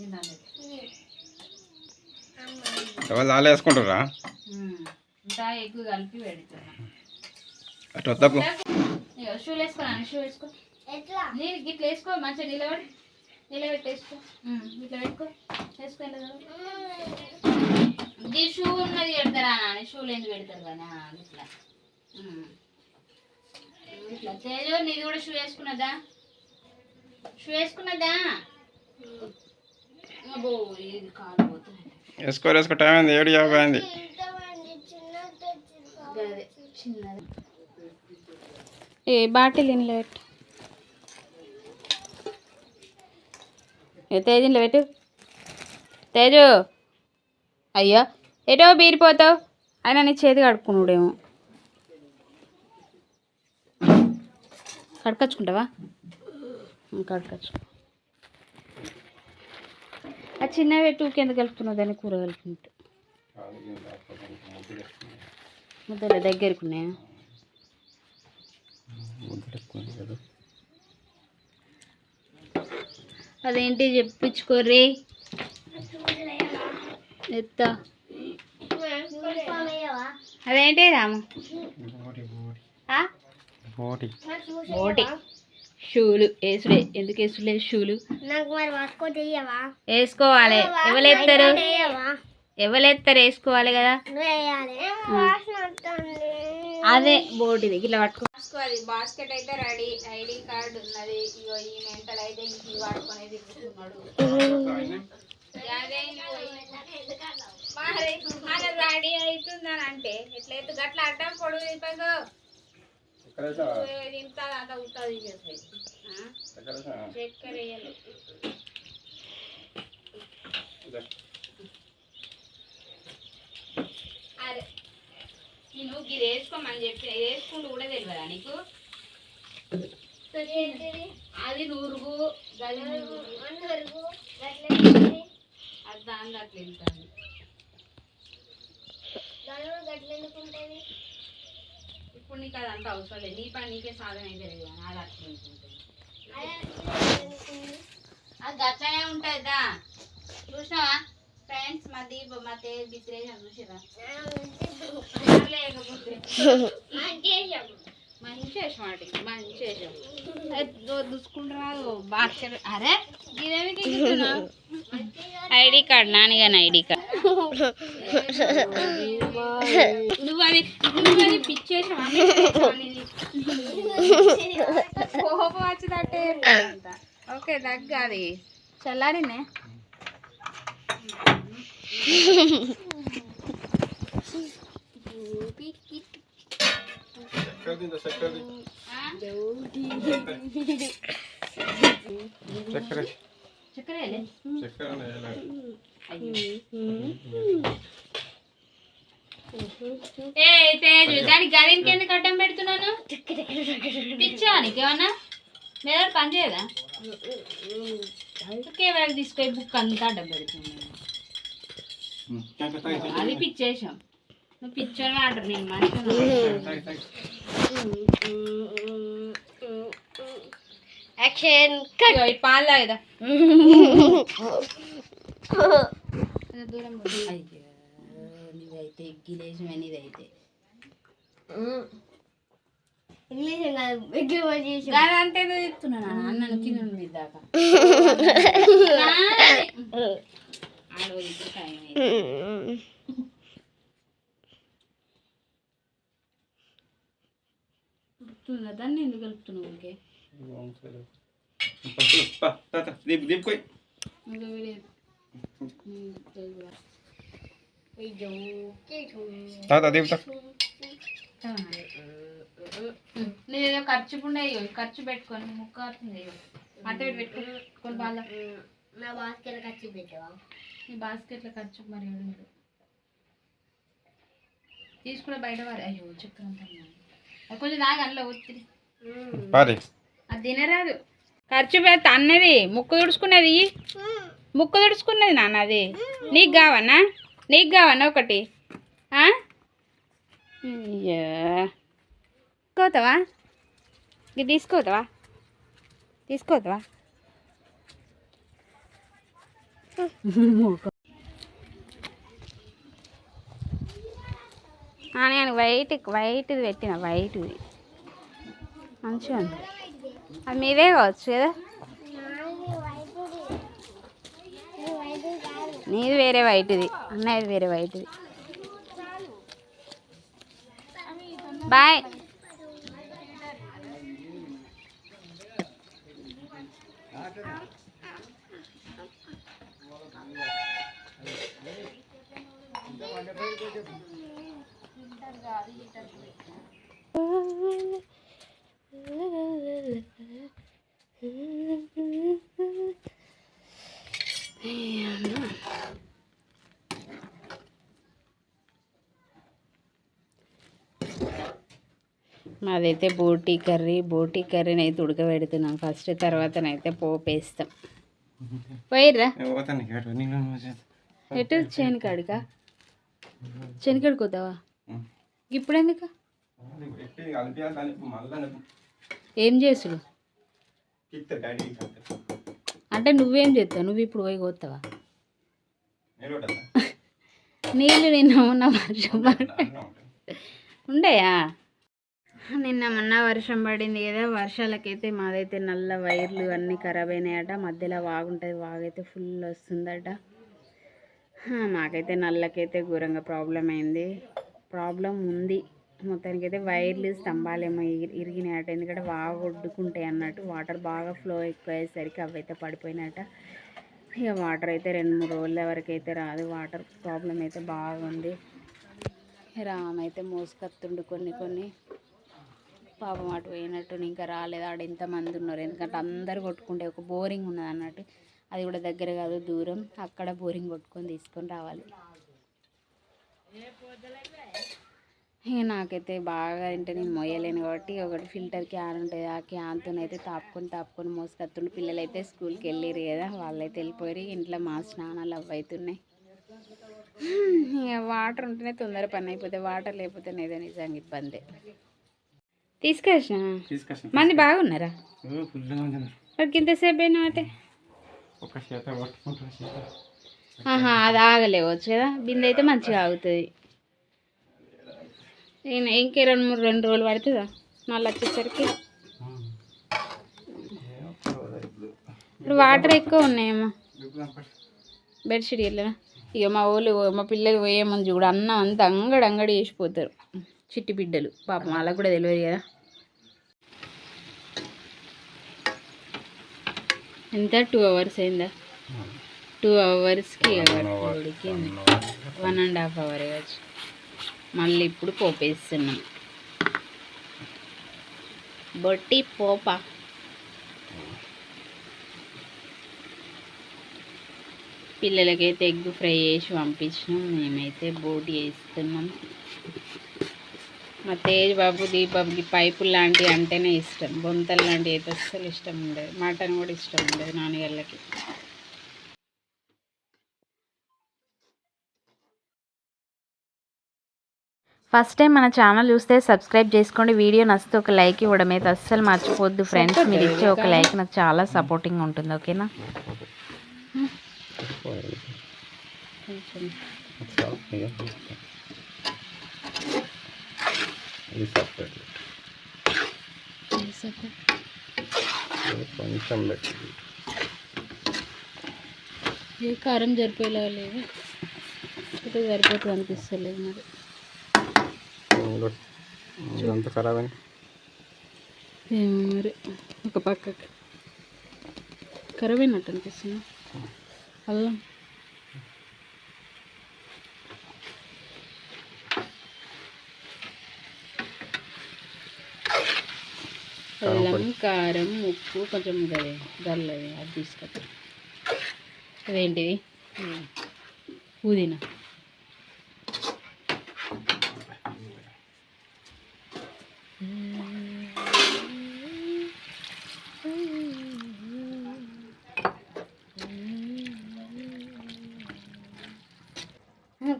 కింద. ఎవరు వేసుకుంటారా. ఇంకా ఎగ్గు కలిపి పెడుతున్నా. అటు వద్దకు. షూలు వేసుకోనా షూ వేసుకో. నేను గిట్ల వేసుకో మంచిగా నిలబడి నిలబెట్టి వేసుకో. ఉమ్, ఇట్లా పెట్టుకో. వేసుకో ఇది షూ ఉన్నది పెడతారా అని షూలు ఎందుకు పెడతారు కానీ ఆ, ఇట్లా. ఇట్లా తేజు నీది కూడా షూ వేసుకున్నదా? షూ వేసుకున్నదా? వేసుకోరు వేసుకో టైం అయింది ఏడు యాభై అయింది. ఏ బాటిల్ ఇంట్లో పెట్టు. ఏ తేజ్ ఇంట్లో పెట్టు. తేజు! అయ్యో! ఎటో బీరిపోతావు? అయినా నీ చేతి కడుక్కున్నాడేమో కడకచ్చుకుంటావా కడకచ్చు ఆ చిన్న పెట్టు కింద కలుపుతున్నావు? దాన్ని కూర కలుపుకుంటూ. ముద్దల దగ్గరికి ఉన్నాయా? అదేంటి చెప్పించుకోర్రి? ఎత్తా. అదేంటి రాము? ఆ? షూలు వేసుడే. ఎందుకు వేసులే షూలు? నాకు మరి వాసుకో చెయ్యవా? వేసుకోవాలి. ఎవరెత్తారు చెయ్యవా ఎవరెత్తారు వేసుకోవాలి కదా. అదే బోటిది ఇట్లా పట్టుకో. అది బాస్కెట్ అయితే రెడీ. ఐడి కార్డు ఉన్నది. ఇగో ఈ మెంటల్ అయితే ఇంక తిరుగుతున్నాడు. మరి రెడీ అవుతుందని అంటే. ఎట్లయితే గట్ల అడ్డం పొడుగు ఇంత అంత ఉంటుంది చక్కెర అరే నేను ఇది వేసుకోమని చెప్పి ఇది వేసుకుంటూ కూడా తెలియదా నీకు అది నూరుగు. అది దాని అట్లా వెళ్తాను ఇప్పుడు నీకు అది అంత అవసరం లేదు. నీ పని నీకే సాధన అయితే లేదు కానీ అది అట్లా ఉంటుంది అది గట్లనే ఉంటుందా చూసినావా? ఫ్రెండ్స్ మా దీప మా తేజ్ బిత్రేజ్ చూసిరా లేకపోతే మంచి వేసాం వాటి మంచి వేసాం దుసుకుంటున్నావు బాక్స్ అరే ఇదేమిటి ఐడి కార్డ్ నాన్నగాని ఐడి కార్డ్. నువ్వు అది నువ్వు అది పిచ్చేసావా కోపం వచ్చినట్టే ఓకే దగ్గ అది చల్లారినే చక్కెర చక్కెర వేయలే? చక్కెర ఏ తేజు దానికి గదికి ఎందుకు అడ్డం పెడుతున్నాను? పిచ్చా నీకేమన్నా మీద పని చేయదా? కేవలం తీసుకొని బుక్ అంతా అడ్డం పెడుతున్నాను. అది పిచ్చేసాం నువ్వు పిచ్చోని అంటారు నేను మనిషి యాక్షన్ పాలు తాగదా? దూరం పోయి. అయ్యో నీదైతే గిలేసిన నీదైతే ఇంగ్లీష్ కాదు ఎగ్గు చేసి అదంతే చెప్తున్నాను అన్నను కింద నుండి దాకా ఆడవాళ్ళు ఇప్పుడు టైం అయింది. ఉడుకుతుందా? దాన్ని ఎందుకు కలుపుతున్నావు ఇంకా తెలుగురా. తాత దీప్ తా నేనేదో ఖర్చు ఉండే ఖర్చు పెట్టుకొని ముక్క అవుతుంది అట్ట పెట్టి పెట్టుకొని బాగా నా బాస్కెట్ ఖర్చు పెట్టావా బాస్కెట్లో ఖర్చు మరి తీసుకునే బయట వారి అయ్యో. అది కొంచెం దాగా అందులో ఒత్తిడి అది తినరాదు. ఖర్చు పెడతా అన్నది ముక్కు తుడుచుకున్నది. ముక్కు తుడుచుకున్నది నాన్న అది. నీకు కావన్నా నీకు కావన్నా ఒకటి. ఆ? తీసుకోతావా? ఇది తీసుకోతావా? తీసుకోతావా? నేను వైట్ వైట్ది పెట్టిన వైట్ది. మంచిగా ఉంది అది మీదే కావచ్చు కదా? నీది వేరే వైట్ది. అన్నయ్యది వేరే వైట్ది. బాయ్. మాదైతే బోటీ కర్రీ బోటీ కర్రీని అయితే ఉడకబెడుతున్నాం. ఫస్ట్ తర్వాతనైతే పోపు వేస్తాం. పోయిర్రా? ఎటు? చేనుకాడికా చేనుకాడికి? పోతావా ఇప్పుడు ఎందుకు ఏం చేసుడు? అంటే నువ్వేం చేస్తావు? నువ్వు ఇప్పుడు పోయి కోస్తావా కూడా నీళ్ళు నిన్న వర్షం పడి ఉండయా? నిన్న మొన్న వర్షం పడింది కదా వర్షాలకైతే మాదైతే నల్ల వైర్లు అన్నీ ఖరాబ్ అయినాయట. మధ్యలో వాగుంటుంది వాగైతే ఫుల్ వస్తుందట. మాకైతే నల్లకైతే ఘోరంగా ప్రాబ్లం అయింది. ప్రాబ్లం ఉంది. మొత్తానికి అయితే వైర్లు స్తంభాలేమో ఇరి- ఇరిగినాయట. ఎందుకంటే బాగా ఒడ్డుకుంటాయి అన్నట్టు. వాటర్ బాగా ఫ్లో ఎక్కువ అయ్యేసరికి అవి అయితే పడిపోయినాయట. ఇక వాటర్ అయితే రెండు మూడు రోజుల వరకు అయితే రాదు. వాటర్ ప్రాబ్లం అయితే బాగుంది. రామ్ అయితే మోసుకొత్తుండు కొన్ని కొన్ని. పాపం అటు పోయినట్టు ఇంకా రాలేదు. ఆడ ఎంతమంది ఉన్నారు? ఎందుకంటే అందరు కొట్టుకుంటే ఒక బోరింగ్ ఉన్నది అన్నట్టు. అది కూడా దగ్గర కాదు దూరం. అక్కడ బోరింగ్ కొట్టుకొని తీసుకొని రావాలి. ఇక నాకైతే బాగా అంటే నేను మొయ్యలేను కాబట్టి ఒకటి ఫిల్టర్ క్యాన్ ఉంటుంది. ఆ క్యాన్తో అయితే తాపుకొని తాపుకొని మోసుకొస్తుండే. పిల్లలు అయితే స్కూల్కి వెళ్ళారు కదా వాళ్ళైతే వెళ్ళిపోయారు ఇంట్లో మా స్నానాలు అవ్వవుతున్నాయి ఇక వాటర్ ఉంటేనే తొందర పని అయిపోతే వాటర్ లేకపోతే ఏదో నిజంగా ఇబ్బందే. తీసుకొచ్చిన? మంది బాగున్నారా? ఇంతసేపు అంటే అది ఆగలేవచ్చు కదా. బిందె అయితే మంచిగా ఆగుతుంది. ఇంకే రెండు మూడు రెండు రోజులు పడుతుందా? మళ్ళీ వచ్చేసరికి? ఇప్పుడు వాటర్ ఎక్కువ ఉన్నాయేమో బెడ్షీట్ ఇట్లా ఇక మా ఊళ్ళు మా పిల్లలు పోయే ముందు చూడు అన్నం అంతా అంగడి అంగడి వేసిపోతారు చిట్టి బిడ్డలు. పాపం వాళ్ళకు కూడా తెలియదు కదా. ఎంత టూ అవర్స్ అయిందా? టూ అవర్స్కి ఉడికింది వన్ అండ్ హాఫ్ అవర్ కావచ్చు. మళ్ళీ ఇప్పుడు పోపేస్తున్నాం. బొట్టి పోప. పిల్లలకైతే ఎగ్ ఫ్రై చేసి పంపించినాం. మేమైతే బోటి వేస్తున్నాం మా తేజ్ బాబు దీపాబుకి పైపులు లాంటివి అంటేనే ఇష్టం. బొంతలు లాంటివి అయితే అస్సలు ఇష్టం ఉండదు. మటన్ కూడా ఇష్టం ఉండదు నాన్నగాళ్ళకి ఫస్ట్ టైం మన ఛానల్ చూస్తే సబ్స్క్రైబ్ చేసుకోండి. వీడియో నచ్చితే ఒక లైక్ ఇవ్వడం అయితే అస్సలు మర్చిపోద్దు ఫ్రెండ్స్. మీరు ఇచ్చే ఒక లైక్ నాకు చాలా సపోర్టింగ్ ఉంటుంది ఓకేనా? కొంచెం. ఇది సపరేట్ కొంచెం పెట్టి. ఏ కారం సరిపోయేలా లేదు అయితే సరిపోతుంది అనిపిస్తలేదు మరి. ఇదంతా ఖరాబ్ అని ఏమో మరి ఒక పక్కకి. ఖరాబ్ అయినట్టు అనిపిస్తుంది. అల్లం. అల్లం కారం ఉప్పు కొంచెం గది గల్లది అది తీసుకొచ్చి అదేంటిది. పుదీనా.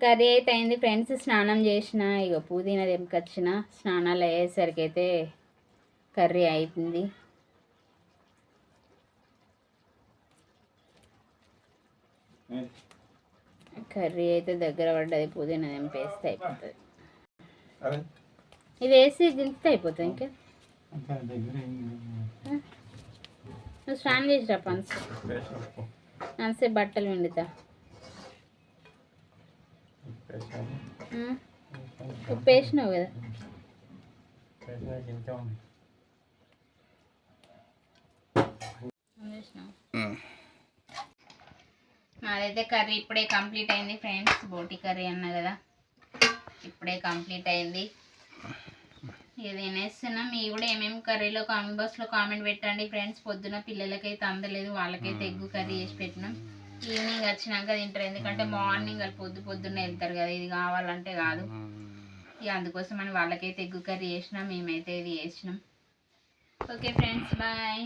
కర్రీ అయితే అయింది. ఫ్రెండ్స్ స్నానం చేసిన. ఇక పుదీనా తెంపుకొచ్చిన. స్నానాలు అయ్యేసరికి అయితే కర్రీ అవుతుంది కర్రీ అయితే దగ్గర పడ్డది పుదీనా తెంపేస్తే అయిపోతుంది. ఇది వేసి దించితే అయిపోతుంది ఇంకా. నువ్వు స్నానం చేసిరా పన్స్? అంతే బట్టలు పిండుతా. ఆ? ఉప్పు వేసినావు కదా ఇంత ఉంది వేసినావు నాదైతే కర్రీ ఇప్పుడే కంప్లీట్ అయింది ఫ్రెండ్స్. బోటి కర్రీ అన్నా కదా. ఇప్పుడే కంప్లీట్ అయింది. ఇక తినేస్తున్నాం. మీ కూడా ఏమేమి కర్రీలో కామెంట్ బాక్స్లో కామెంట్ పెట్టండి ఫ్రెండ్స్. పొద్దున పిల్లలకైతే అందలేదు వాళ్ళకైతే ఎగ్గు కర్రీ చేసి పెట్టినాం. ఈవినింగ్ వచ్చినాక తింటారు. ఎందుకంటే మార్నింగ్ వాళ్ళు పొద్దు పొద్దున్న వెళ్తారు కదా. ఇది కావాలంటే కాదు. ఇక అందుకోసం అని వాళ్ళకైతే ఎగ్గు కర్రీ చేసినాం. మేమైతే ఇది చేసినాం. Okay friends bye.